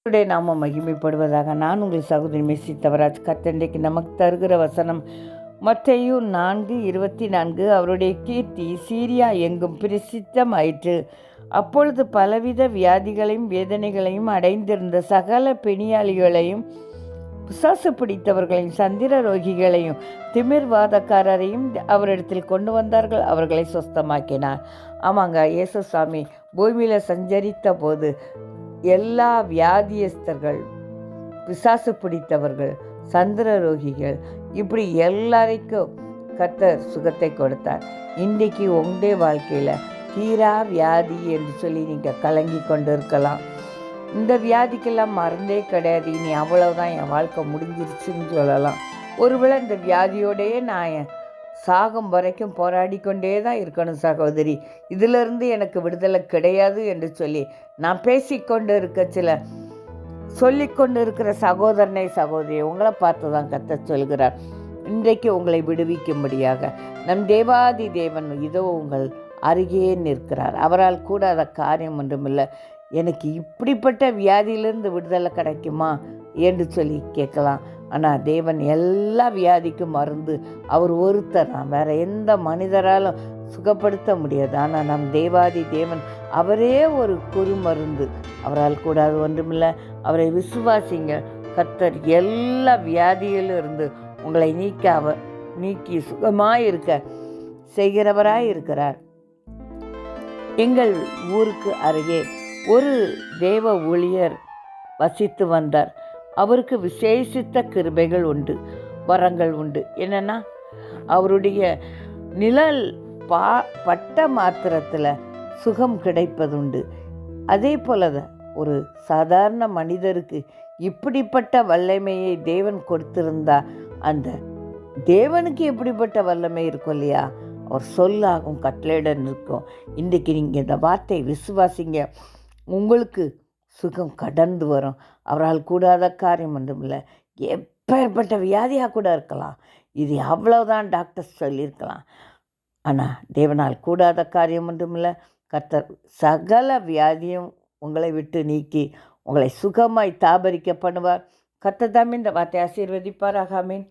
கர்த்தருடைய நாம மகிமைப்படுவதாக நான் உங்கள் சகோதரி மெஸ்ஸி தவராஜ். கத்தண்டைக்கு நமக்கு தருகிற வசனம் மத்தையு நான்கு இருபத்தி நான்கு. அவருடைய கீர்த்தி சீரியா எங்கும் பிரசித்தமாயிற்று. அப்பொழுது பலவித வியாதிகளையும் வேதனைகளையும் அடைந்திருந்த சகல பெணியாளிகளையும் பிசாசு பிடித்தவர்களையும் சந்திர ரோகிகளையும் திமிர்வாதக்காரரையும் அவரிடத்தில் கொண்டு வந்தார்கள். அவர்களை சொஸ்தமாக்கினார். ஆமாங்க இயேசுசாமி பூமியில் சஞ்சரித்த போது எல்லா வியாதியஸ்தர்கள் பிசாசு பிடித்தவர்கள் சந்திர ரோகிகள் இப்படி எல்லாருக்கும் கர்த்தர் சுகத்தை கொடுத்தார். இன்றைக்கு உங்களுடைய வாழ்க்கையில் தீரா வியாதி என்று சொல்லி நீங்கள் கலங்கி கொண்டு இருக்கலாம் இந்த வியாதிக்கெல்லாம் மறந்தே கிடையாது. இனி அவ்வளோதான் என் வாழ்க்கை முடிஞ்சிருச்சுன்னு சொல்லலாம். ஒருவேளை இந்த வியாதியோடையே நான் என் சாகும் வரைக்கும் போராடி கொண்டே தான் இருக்கணும் சகோதரி. இதிலிருந்து எனக்கு விடுதலை கிடையாது என்று சொல்லி நான் பேசிக்கொண்டு இருக்க சில சொல்லிக்கொண்டு இருக்கிற சகோதரனை சகோதரி உங்களை பார்த்து தான் கத்த சொல்கிறார். இன்றைக்கு உங்களை விடுவிக்கும்படியாக நம் தேவாதி தேவன் இதோ உங்கள் அருகே நிற்கிறார். அவரால் கூட அதை காரியம் ஒன்றுமில்லை. எனக்கு இப்படிப்பட்ட வியாதியிலிருந்து விடுதலை கிடைக்குமா? என்று சொல்லி கேட்கலாம். ஆனால் தேவன் எல்லா வியாதிக்கும் மருந்து. அவர் ஒருத்தர். தான் வேறு எந்த மனிதராலும் சுகப்படுத்த முடியாது. ஆனால் நம் தேவாதி தேவன் அவரே ஒரு குறு மருந்து. அவரால் கூடாது ஒன்றுமில்லை. அவரை விசுவாசிங்க. கத்தர் எல்லா வியாதியிலும் இருந்து உங்களை நீக்க அவர் நீக்கி சுகமாக இருக்க செய்கிறவராய் இருக்கிறார். எங்கள் ஊருக்கு அருகே ஒரு தேவ ஊழியர் வசித்து வந்தார். அவருக்கு விசேஷித்த கிருபைகள் உண்டு வரங்கள் உண்டு. என்னன்னா அவருடைய நிழல் பா பட்ட மாத்திரத்தில் சுகம் கிடைப்பதுண்டு. அதே போல தான் ஒரு சாதாரண மனிதருக்கு இப்படிப்பட்ட வல்லமையை தேவன் கொடுத்திருந்தா அந்த தேவனுக்கு எப்படிப்பட்ட வல்லமை இருக்கும் இல்லையா? அவர் சொல்லாகும் கட்டளையுடன் இருக்கும் இன்றைக்கு நீங்கள் இந்த வார்த்தை விசுவாசிங்க. உங்களுக்கு சுகம் கடந்து வரும். அவரால் கூடாத காரியம் ஒன்றுமில்லை. எப்பேற்பட்ட வியாதியாக கூட இருக்கலாம். இது அவ்வளோதான் டாக்டர் சொல்லியிருக்கலாம். ஆனால் தேவனால் கூடாத காரியம் ஒன்றுமில்லை. கர்த்தர் சகல வியாதியும் உங்களை விட்டு நீக்கி உங்களை சுகமாய் தாபரிக்க பண்ணுவார். கர்த்தர் தாமே இந்த வார்த்தை ஆசீர்வதிப்பாராக. ஆமீன்.